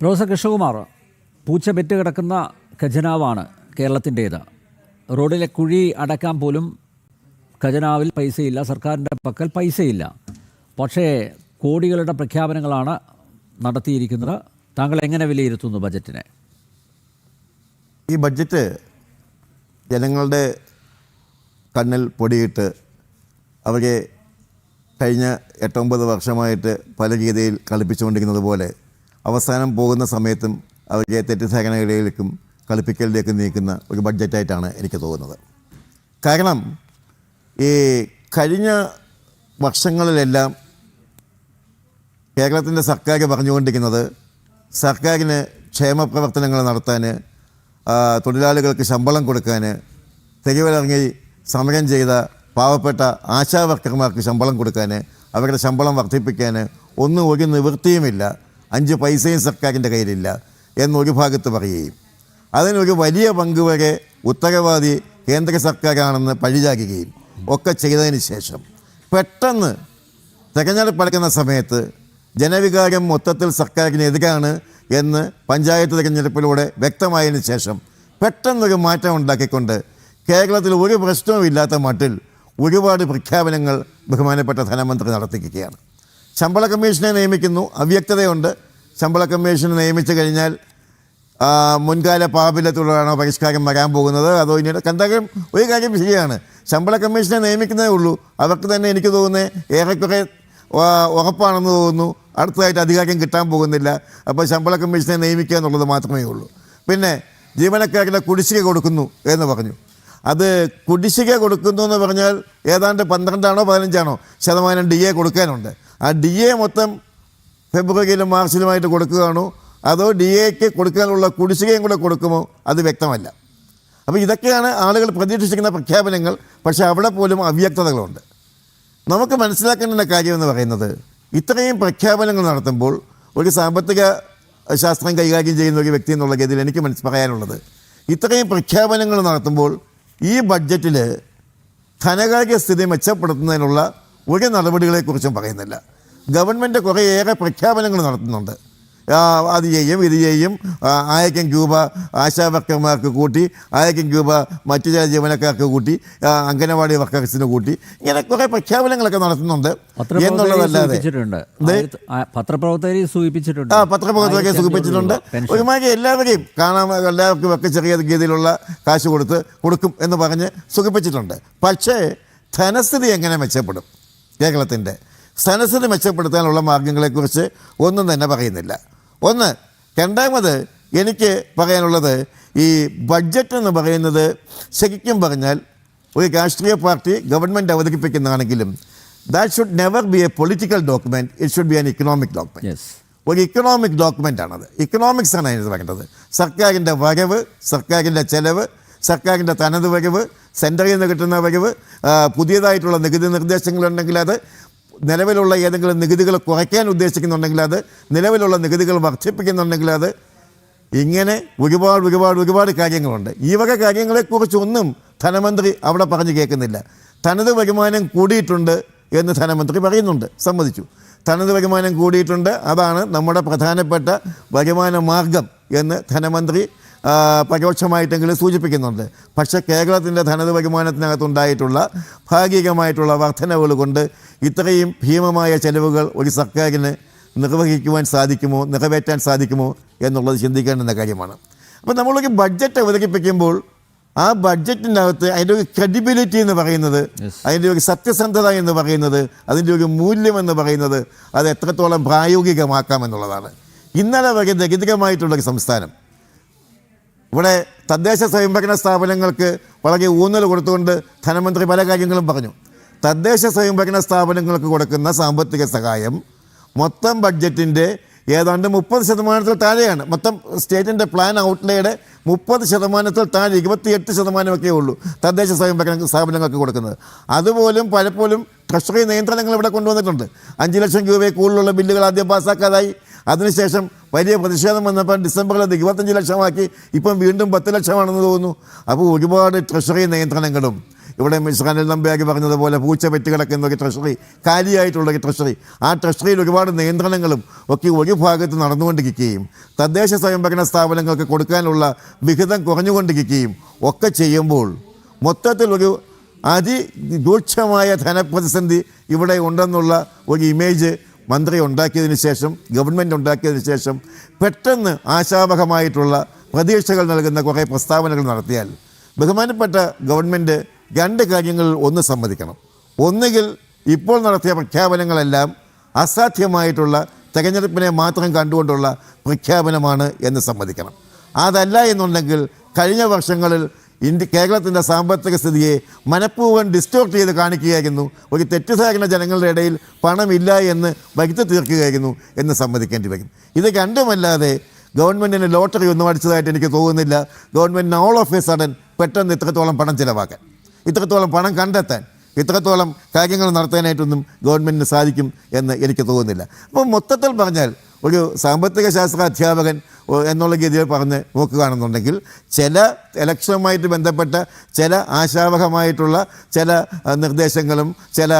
Professor Krishnakumar പൂച്ച pet കിടക്കുന്ന ഖജനാവാണ് കേരളത്തിന്റേത്. റോഡിലെ കുഴി അടക്കാൻ പോലും ഖജനാവിൽ പൈസയില്ല സർക്കാരിന്റെ പക്കൽ പൈസയില്ല. പക്ഷേ കോടികളുടെ പ്രഖ്യാപനങ്ങളാണ് നടത്തിയിരിക്കുന്നത്. താങ്കൾ എങ്ങനെ വിലയിരുത്തുന്നു ബജറ്റിനെ? ഈ ബഡ്ജറ്റ് ജനങ്ങളുടെ കണ്ണിൽ പൊടിയിട്ട് അവരെ കഴിഞ്ഞ എട്ടൊമ്പത് വർഷമായിട്ട് പല രീതിയിൽ കളിപ്പിച്ചുകൊണ്ടിരിക്കുന്നത് പോലെ അവസാനം പോകുന്ന സമയത്തും അവരെ തെറ്റിദ്ധാരണകളിലേക്കും കളിപ്പിക്കലിലേക്കും നീക്കുന്ന ഒരു ബഡ്ജറ്റായിട്ടാണ് എനിക്ക് തോന്നുന്നത്. കാരണം ഈ കഴിഞ്ഞ വർഷങ്ങളിലെല്ലാം കേരളത്തിന്റെ സർക്കാർ പറഞ്ഞുകൊണ്ടിരിക്കുന്നത് സർക്കാരിന് ക്ഷേമ പ്രവർത്തനങ്ങൾ നടത്താൻ തൊഴിലാളികൾക്ക് ശമ്പളം കൊടുക്കാൻ തെരുവിലിറങ്ങി സമരം ചെയ്ത പാവപ്പെട്ട ആശാ വർക്കർമാർക്ക് ശമ്പളം കൊടുക്കാൻ അവരുടെ ശമ്പളം വർദ്ധിപ്പിക്കാൻ ഒന്നും ഒരു നിവൃത്തിയുമില്ല. അഞ്ച് പൈസയും സർക്കാരിന്റെ കയ്യിലില്ല എന്നൊരു ഭാഗത്ത് പറയുകയും അതിനൊരു വലിയ പങ്ക് വരെ ഉത്തരവാദി കേന്ദ്ര സർക്കാരാണെന്ന് പഴിചാകുകയും ഒക്കെ ചെയ്തതിന് ശേഷം പെട്ടെന്ന് തെരഞ്ഞെടുപ്പ് അടക്കുന്ന സമയത്ത് ജനവികാരം മൊത്തത്തിൽ സർക്കാരിനെതിരാണ് എന്ന് പഞ്ചായത്ത് തിരഞ്ഞെടുപ്പിലൂടെ വ്യക്തമായതിനു ശേഷം പെട്ടെന്നൊരു മാറ്റം ഉണ്ടാക്കിക്കൊണ്ട് കേരളത്തിൽ ഒരു പ്രശ്നവും ഇല്ലാത്ത മട്ടിൽ ഒരുപാട് പ്രഖ്യാപനങ്ങൾ ബഹുമാനപ്പെട്ട ധനമന്ത്രി നടത്തിക്കുകയാണ്. ശമ്പള കമ്മീഷനെ നിയമിക്കുന്നു. അവ്യക്തതയുണ്ട്. ശമ്പള കമ്മീഷനെ നിയമിച്ചു കഴിഞ്ഞാൽ മുൻകാല പാപിലത്തുള്ളതാണോ പരിഷ്കാരം വരാൻ പോകുന്നത്? അതോ ഇനി എന്തായാലും ഒരു കാര്യം ശരിയാണ്. ശമ്പള കമ്മീഷനെ നിയമിക്കുന്നതേ ഉള്ളൂ. അവർക്ക് തന്നെ എനിക്ക് തോന്നുന്നത് ഏറെക്കുറെ ഉറപ്പാണെന്ന് തോന്നുന്നു. അടുത്തതായിട്ട് അധികാരം കിട്ടാൻ പോകുന്നില്ല. അപ്പോൾ ശമ്പള കമ്മീഷനെ നിയമിക്കുക എന്നുള്ളത് മാത്രമേ ഉള്ളൂ. പിന്നെ ജീവനക്കാരുടെ കുടിശ്ശിക കൊടുക്കുന്നു എന്ന് പറഞ്ഞു. അത് കുടിശ്ശിക കൊടുക്കുന്നു എന്ന് പറഞ്ഞാൽ ഏതാണ്ട് പന്ത്രണ്ടാണോ പതിനഞ്ചാണോ ശതമാനം ഡി എ കൊടുക്കാനുണ്ട്. ആ ഡി എ മൊത്തം ഫെബ്രുവരിയിലും മാർച്ചിലുമായിട്ട് കൊടുക്കുകയാണോ അതോ ഡി എക്ക് കൊടുക്കാനുള്ള കുടിശ്ശികയും കൂടെ കൊടുക്കുമോ? അത് വ്യക്തമല്ല. അപ്പോൾ ഇതൊക്കെയാണ് ആളുകൾ പ്രതീക്ഷിക്കുന്ന പ്രഖ്യാപനങ്ങൾ. പക്ഷേ അവിടെ പോലും അവ്യക്തതകളുണ്ട്. നമുക്ക് മനസ്സിലാക്കേണ്ട കാര്യമെന്ന് പറയുന്നത് ഇത്രയും പ്രഖ്യാപനങ്ങൾ നടത്തുമ്പോൾ ഒരു സാമ്പത്തിക ശാസ്ത്രം കൈകാര്യം ചെയ്യുന്ന ഒരു വ്യക്തി എന്നുള്ള ഗതിയിൽ എനിക്ക് മനസ്സ് പറയാനുള്ളത്. ഇത്രയും പ്രഖ്യാപനങ്ങൾ നടത്തുമ്പോൾ ഈ ബഡ്ജറ്റിൽ ധനകാര്യ സ്ഥിതി മെച്ചപ്പെടുത്തുന്നതിനുള്ള ഒരു നടപടികളെക്കുറിച്ചും പറയുന്നില്ല. ഗവൺമെന്റ് കുറേയേറെ പ്രഖ്യാപനങ്ങൾ നടത്തുന്നുണ്ട്. അത് ചെയ്യും ഇത് ചെയ്യും. ആയിരം രൂപ ആശാ വർക്കർമാർക്ക് കൂട്ടി ആയിരം രൂപ മറ്റു ചില ജീവനക്കാർക്ക് കൂട്ടി അംഗനവാടി വർക്കേഴ്സിന് കൂട്ടി. ഇങ്ങനെ കുറെ പ്രഖ്യാപനങ്ങളൊക്കെ നടത്തുന്നുണ്ട്. എന്നുള്ളതല്ലാതെ പത്രപ്രവർത്തകരെ സൂചിപ്പിച്ചിട്ടുണ്ട്. ആ പത്രപ്രവർത്തകരെ സൂചിപ്പിച്ചിട്ടുണ്ട്. ഒരുമാതിരി എല്ലാവരെയും കാണാൻ എല്ലാവർക്കും ഒക്കെ ചെറിയ രീതിയിലുള്ള കാശ് കൊടുത്ത് കൊടുക്കും എന്ന് പറഞ്ഞ് സുഖിപ്പിച്ചിട്ടുണ്ട്. പക്ഷേ ധനസ്ഥിതി എങ്ങനെ മെച്ചപ്പെടും കേരളത്തിന്റെ ധനസ്ഥിതി മെച്ചപ്പെടുത്താനുള്ള മാർഗങ്ങളെക്കുറിച്ച് ഒന്നും തന്നെ പറയുന്നില്ല. ഒന്ന് രണ്ടാമത് എനിക്ക് പറയാനുള്ളത് ഈ ബഡ്ജറ്റ് എന്ന് പറയുന്നത് ശരിക്കും പറഞ്ഞാൽ ഒരു രാഷ്ട്രീയ party government അവതരിപ്പിക്കുന്നതാണെങ്കിലും that should never be a political document it should be an economic document yes ഒരു ഇക്കണോമിക് ഡോക്യുമെന്റ് ആണത്. ഇക്കണോമിക്സ് ആണ് അതിന് പറയേണ്ടത് സർക്കാരിന്റെ വരവ് സർക്കാരിന്റെ ചെലവ് സർക്കാരിന്റെ തനത് വരവ് സെന്ററിൽ നിന്ന് കിട്ടുന്ന വരവ് പുതിയതായിട്ടുള്ള നികുതി നിർദ്ദേശങ്ങളുണ്ടെങ്കിൽ അത് നിലവിലുള്ള ഏതെങ്കിലും നികുതികൾ കുറയ്ക്കാൻ ഉദ്ദേശിക്കുന്നുണ്ടെങ്കിൽ അത് നിലവിലുള്ള നികുതികൾ വർദ്ധിപ്പിക്കുന്നുണ്ടെങ്കിൽ അത് ഇങ്ങനെ ഒരുപാട് ഒരുപാട് ഒരുപാട് കാര്യങ്ങളുണ്ട്. ഈ വക കാര്യങ്ങളെക്കുറിച്ചൊന്നും ധനമന്ത്രി അവിടെ പറഞ്ഞു കേൾക്കുന്നില്ല. തനത് വരുമാനം കൂടിയിട്ടുണ്ട് എന്ന് ധനമന്ത്രി പറയുന്നുണ്ട്. സമ്മതിച്ചു. തനത് വരുമാനം കൂടിയിട്ടുണ്ട്. അതാണ് നമ്മുടെ പ്രധാനപ്പെട്ട വരുമാന മാർഗം എന്ന് ധനമന്ത്രി പരോക്ഷമായിട്ടെങ്കിലും സൂചിപ്പിക്കുന്നുണ്ട്. പക്ഷേ കേരളത്തിന്റെ ധനത് വരുമാനത്തിനകത്തുണ്ടായിട്ടുള്ള ഭാഗികമായിട്ടുള്ള വർധനവുകൾ കൊണ്ട് ഇത്രയും ഭീമമായ ചെലവുകൾ ഒരു സർക്കാരിന് നിർവഹിക്കുവാൻ സാധിക്കുമോ നിറവേറ്റാൻ സാധിക്കുമോ എന്നുള്ളത് ചിന്തിക്കേണ്ടുന്ന കാര്യമാണ്. അപ്പോൾ നമ്മളൊരു ബഡ്ജറ്റ് അവതരിപ്പിക്കുമ്പോൾ ആ ബഡ്ജറ്റിനകത്ത് അകത്ത് അതിന്റെ ഒരു ക്രെഡിബിലിറ്റി എന്ന് പറയുന്നത് അതിന്റെ ഒരു സത്യസന്ധത എന്ന് പറയുന്നത് അതിന്റെ ഒരു മൂല്യം എന്ന് പറയുന്നത് അത് എത്രത്തോളം പ്രായോഗികമാക്കാം എന്നുള്ളതാണ്. ഇന്നലെ വരെ ദരിദ്രമായിട്ടുള്ളൊരു സംസ്ഥാനം. ഇവിടെ തദ്ദേശ സ്വയംഭരണ സ്ഥാപനങ്ങൾക്ക് വളരെ ഊന്നൽ കൊടുത്തുകൊണ്ട് ധനമന്ത്രി പല കാര്യങ്ങളും പറഞ്ഞു. തദ്ദേശ സ്വയംഭരണ സ്ഥാപനങ്ങൾക്ക് കൊടുക്കുന്ന സാമ്പത്തിക സഹായം മൊത്തം ബഡ്ജറ്റിന്റെ ഏതാണ്ട് മുപ്പത് ശതമാനത്തിൽ താഴെയാണ്. മൊത്തം സ്റ്റേറ്റിന്റെ പ്ലാൻ ഔട്ട്ലേയുടെ മുപ്പത് ശതമാനത്തിൽ താഴെ ഇരുപത്തിയെട്ട് ശതമാനമൊക്കെ ഉള്ളൂ തദ്ദേശ സ്വയംഭരണ സ്ഥാപനങ്ങൾക്ക് കൊടുക്കുന്നത്. അതുപോലും പലപ്പോഴും ട്രഷറി നിയന്ത്രണങ്ങൾ ഇവിടെ കൊണ്ടുവന്നിട്ടുണ്ട്. അഞ്ച് ലക്ഷം രൂപയെ കൂടുതലുള്ള ബില്ലുകൾ ആദ്യം പാസ്സാക്കാതായി അതിനുശേഷം വലിയ പ്രതിഷേധം വന്നപ്പോൾ ഡിസംബറിൽ അത് ഇരുപത്തഞ്ച് ലക്ഷമാക്കി. ഇപ്പം വീണ്ടും പത്ത് ലക്ഷമാണെന്ന് തോന്നുന്നു. അപ്പോൾ ഒരുപാട് ട്രഷറി നിയന്ത്രണങ്ങളും. ഇവിടെ മിസ് അനിൽ നമ്പ്യാക്കി പറഞ്ഞതുപോലെ പൂച്ച പെറ്റ് കിടക്കുന്ന ഒരു ട്രഷറി കാലിയായിട്ടുള്ള ഒരു ട്രഷറി ആ ട്രഷറിയിൽ ഒരുപാട് നിയന്ത്രണങ്ങളും ഒക്കെ ഒരു ഭാഗത്ത് നടന്നുകൊണ്ടിരിക്കുകയും തദ്ദേശ സ്വയംഭരണ സ്ഥാപനങ്ങൾക്ക് കൊടുക്കാനുള്ള വിഹിതം കുറഞ്ഞുകൊണ്ടിരിക്കുകയും ഒക്കെ ചെയ്യുമ്പോൾ മൊത്തത്തിൽ ഒരു അതിരൂക്ഷമായ ധനപ്രതിസന്ധി ഇവിടെ ഉണ്ടെന്നുള്ള ഒരു ഇമേജ് മന്ത്രി ഉണ്ടാക്കിയതിന് ശേഷം ഗവൺമെന്റ് ഉണ്ടാക്കിയതിന് ശേഷം പെട്ടെന്ന് ആശാവഹമായിട്ടുള്ള പ്രതീക്ഷകൾ നൽകുന്ന കുറേ പ്രസ്താവനകൾ നടത്തിയാൽ ബഹുമാനപ്പെട്ട ഗവൺമെന്റ് രണ്ട് കാര്യങ്ങളിൽ ഒന്ന് സമ്മതിക്കണം. ഒന്നുകിൽ ഇപ്പോൾ നടത്തിയ പ്രഖ്യാപനങ്ങളെല്ലാം അസാധ്യമായിട്ടുള്ള തെരഞ്ഞെടുപ്പിനെ മാത്രം കണ്ടുകൊണ്ടുള്ള പ്രഖ്യാപനമാണ് എന്ന് സമ്മതിക്കണം. അതല്ല എന്നുണ്ടെങ്കിൽ കഴിഞ്ഞ വർഷങ്ങളിൽ ഇന്ത്യ കേരളത്തിന്റെ സാമ്പത്തിക സ്ഥിതിയെ മനഃപൂർവം ഡിസ്റ്റോർട്ട് ചെയ്ത് കാണിക്കുകയായിരുന്നു. ഒരു തെറ്റിദ്ധാരണ ജനങ്ങളുടെ ഇടയിൽ പണമില്ല എന്ന് വരുത്തി തീർക്കുകയായിരുന്നു എന്ന് സമ്മതിക്കേണ്ടി വരും. ഇത് രണ്ടുമല്ലാതെ ഗവൺമെന്റിന് ലോട്ടറി ഒന്നും അടിച്ചതായിട്ട് എനിക്ക് തോന്നുന്നില്ല. ഗവൺമെന്റിന് ഓൾ ഓഫ് എ സഡൻ പെട്ടെന്ന് ഇത്രത്തോളം പണം ചിലവാക്കാൻ. ഇത്രത്തോളം പണം കണ്ടെത്താൻ ഇത്രത്തോളം കാര്യങ്ങൾ നടത്താനായിട്ടൊന്നും ഗവൺമെന്റിന് സാധിക്കും എന്ന് എനിക്ക് തോന്നുന്നില്ല. അപ്പോൾ മൊത്തത്തിൽ പറഞ്ഞാൽ ഒരു സാമ്പത്തിക ശാസ്ത്ര അധ്യാപകൻ എന്നുള്ള രീതിയിൽ പറഞ്ഞ് നോക്കുകയാണെന്നുണ്ടെങ്കിൽ ചില ഇലക്ഷനുമായിട്ട് ബന്ധപ്പെട്ട ചില ആശാവഹമായിട്ടുള്ള ചില നിർദ്ദേശങ്ങളും ചില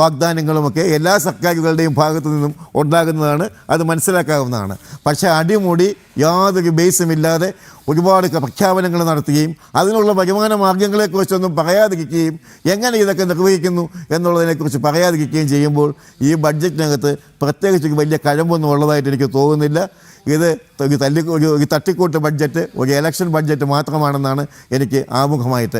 വാഗ്ദാനങ്ങളുമൊക്കെ എല്ലാ സർക്കാരുകളുടെയും ഭാഗത്തു നിന്നും ഉണ്ടാകുന്നതാണ് അത് മനസ്സിലാക്കാവുന്നതാണ്. പക്ഷേ അടിമുടി യാതൊരു ബേസുമില്ലാതെ ഒരുപാട് പ്രഖ്യാപനങ്ങൾ നടത്തുകയും അതിനുള്ള വരുമാന മാർഗങ്ങളെക്കുറിച്ചൊന്നും പറയാതിരിക്കുകയും എങ്ങനെ ഇതൊക്കെ നിർവഹിക്കുന്നു എന്നുള്ളതിനെക്കുറിച്ച് പറയാതിരിക്കുകയും ചെയ്യുമ്പോൾ ഈ ബഡ്ജറ്റിനകത്ത് പ്രത്യേകിച്ച് വലിയ കഴമ്പൊന്നും ഉള്ളതായിട്ട് എനിക്ക് തോന്നുന്നില്ല. ഇത് ഒരു തല്ലി ഒരു തട്ടിക്കൂട്ട് ബഡ്ജറ്റ് ഒരു ഇലക്ഷൻ ബഡ്ജറ്റ് മാത്രമാണെന്നാണ് എനിക്ക് ആമുഖമായിട്ട്